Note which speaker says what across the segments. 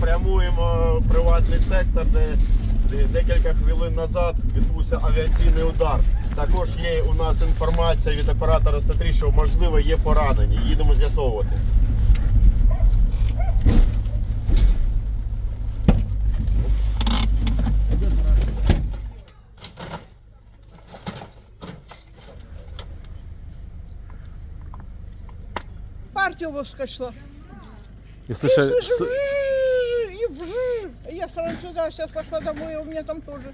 Speaker 1: прямуємо в приватний сектор, де де декілька хвилин назад відбувся авіаційний удар. Також є у нас інформація від оператора 103, що можливо є поранені. Їдемо з'ясовувати.
Speaker 2: Партия выскочила.
Speaker 3: И
Speaker 2: И Сразу сейчас пошла домой, у меня там тоже.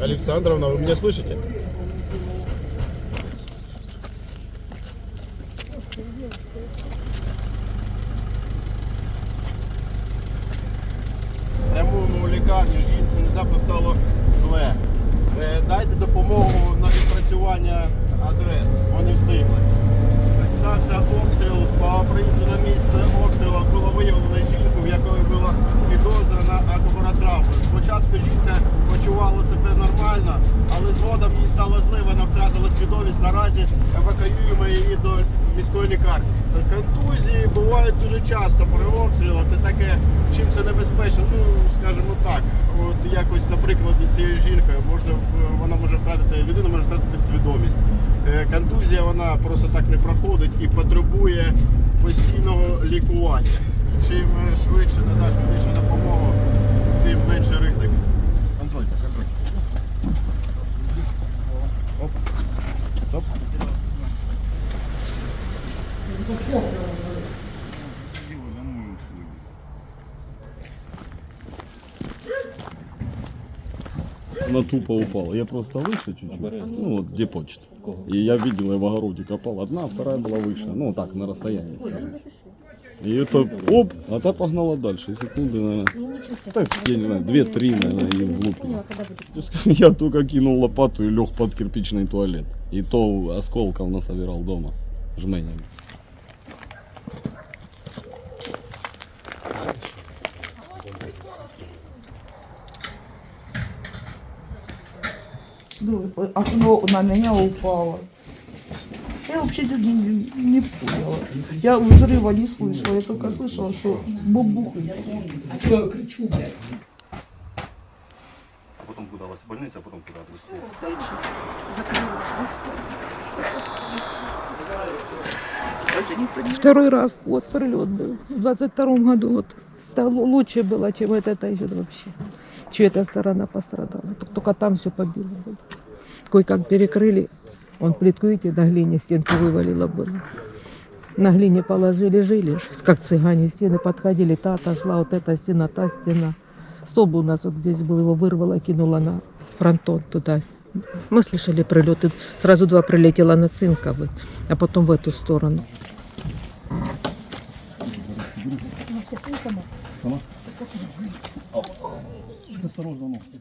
Speaker 1: Александровна, вы меня слышите? Прямуємо у лікарню, жінці внезапно стало зле. Е, Дайте допомогу на відпрацювання адрес. Стався обстріл по приїзду на місце обстрілу було виявлено жінку, в якої була підозрена акубаротравма. Спочатку жінка почувала себе нормально, але згодом їй стало зле, вона втратила свідомість. Наразі евакуюємо її до міської лікарні. Контузії бувають дуже часто при обстрілах. Це таке, чим це небезпечно, ну скажімо так. Якось, наприклад, із цією жінкою можна вона може втратити людина може втратити свідомість. Е, Контузія вона просто так не проходить і потребує постійного лікування. Чим е, швидше
Speaker 3: она тупо упала. Я просто выше чуть-чуть. Ну, вот где почта. И я видел, я в огороде копал. Одна, вторая была выше. Ну, так, на расстоянии, скажем. И это, оп, а та погнала дальше. Секунды, наверное. Так, я не знаю, две-три, наверное, и влупила. Я только кинул лопату и лег под кирпичный туалет. И то осколков насобирал дома. Жменями.
Speaker 4: Окно на меня упало. Я вообще не, не, не поняла. Я взрыва не слышала, я только слышала, что бубухает.
Speaker 5: А чого я кричу, блядь?
Speaker 3: А потом куда вас? Больница, а потом куда
Speaker 4: Второй раз вот прилет был. В 22 году вот. Лу- лучше было, чем вот это еще вообще. Че эта сторона пострадала. Только там все побило было. Кое-как перекрыли. Он плитку, видите, на глине стенку вывалило было. На глине положили, жили, как цыгане, стены подходили, та отошла, вот эта стена, та стена. Столб у нас вот здесь был, его вырвало, кинуло на фронтон туда. Мы слышали прилеты, сразу два прилетело на Цинковый, а потом в эту сторону.
Speaker 3: Осторожно, ножки.